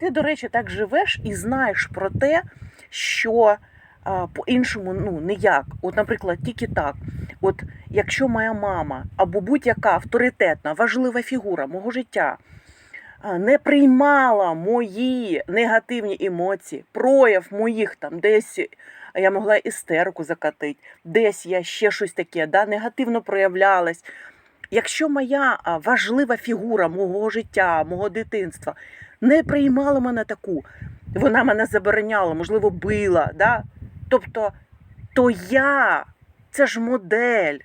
Ти, до речі, так живеш і знаєш про те, що по-іншому ну, ніяк. От, наприклад, тільки так. От якщо моя мама або будь-яка авторитетна, важлива фігура мого життя не приймала мої негативні емоції, прояв моїх там десь я могла істерику закатити, десь я ще щось таке, да, негативно проявлялась. Якщо моя важлива фігура мого життя, мого дитинства не приймала мене таку, вона мене забороняла, можливо, била. Да? Тобто, то я, це ж модель.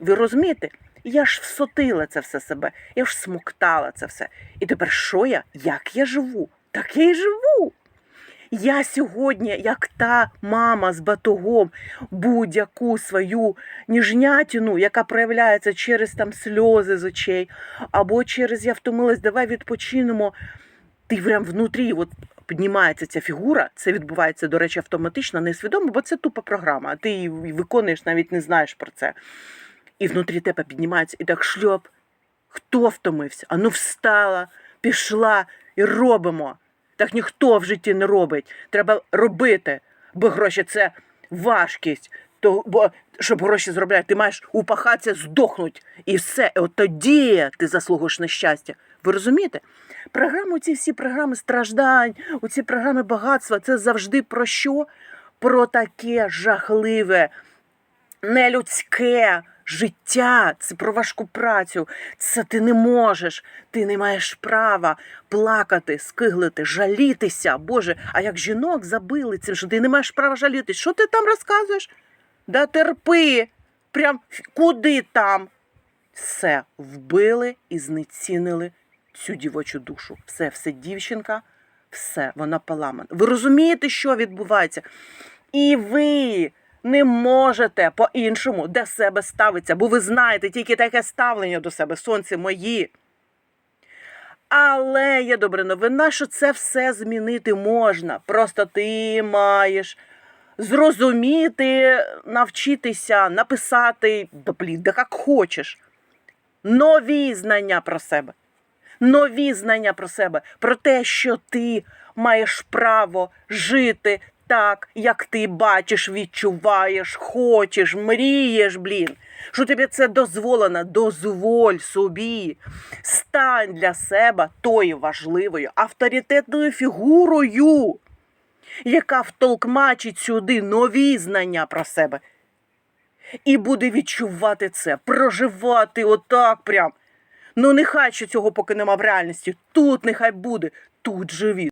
Ви розумієте? Я ж всотила це все себе, я ж смоктала це все. І тепер що я? Як я живу? Так я й живу. Я сьогодні, як та мама з батогом, будь-яку свою ніжнятину, яка проявляється через там сльози з очей, або через я втомилась, давай відпочинемо. Ти прям внутрі от піднімається ця фігура, це відбувається, до речі, автоматично, несвідомо, бо це тупа програма, ти її виконуєш, навіть не знаєш про це. І внутрі тебе піднімається і так шльоп. Хто втомився? Ану встала, пішла і робимо. Так ніхто в житті не робить. Треба робити, бо гроші це важкість. То, бо щоб гроші заробляти, ти маєш упахатися, здохнуть. І все. І от тоді ти заслугуєш на щастя. Ви розумієте? Програми, ці всі програми страждань, оці програми багатства це завжди про що? Про таке жахливе, нелюдське життя, це про важку працю. Це ти не можеш, ти не маєш права плакати, скиглити, жалітися. Боже, а як жінок забили цим, що ти не маєш права жалітись. Що ти там розказуєш? Да терпи, прям куди там? Все, вбили і знецінили цю дівочу душу. Все, все дівчинка, все, вона поламана. Ви розумієте, що відбувається? І ви не можете по-іншому до себе ставитися, бо ви знаєте тільки таке ставлення до себе, сонце мої. Але є добра новина, що це все змінити можна. Просто ти маєш зрозуміти, навчитися, написати, да блін, як хочеш. Нові знання про себе. Нові знання про себе, про те, що ти маєш право жити так, як ти бачиш, відчуваєш, хочеш, мрієш, блін. Що тобі це дозволено, дозволь собі. Стань для себе тою важливою авторитетною фігурою, яка втолкмачить сюди нові знання про себе. І буде відчувати це, проживати отак прям. Ну, нехай що цього поки нема в реальності. Тут нехай буде, тут живі.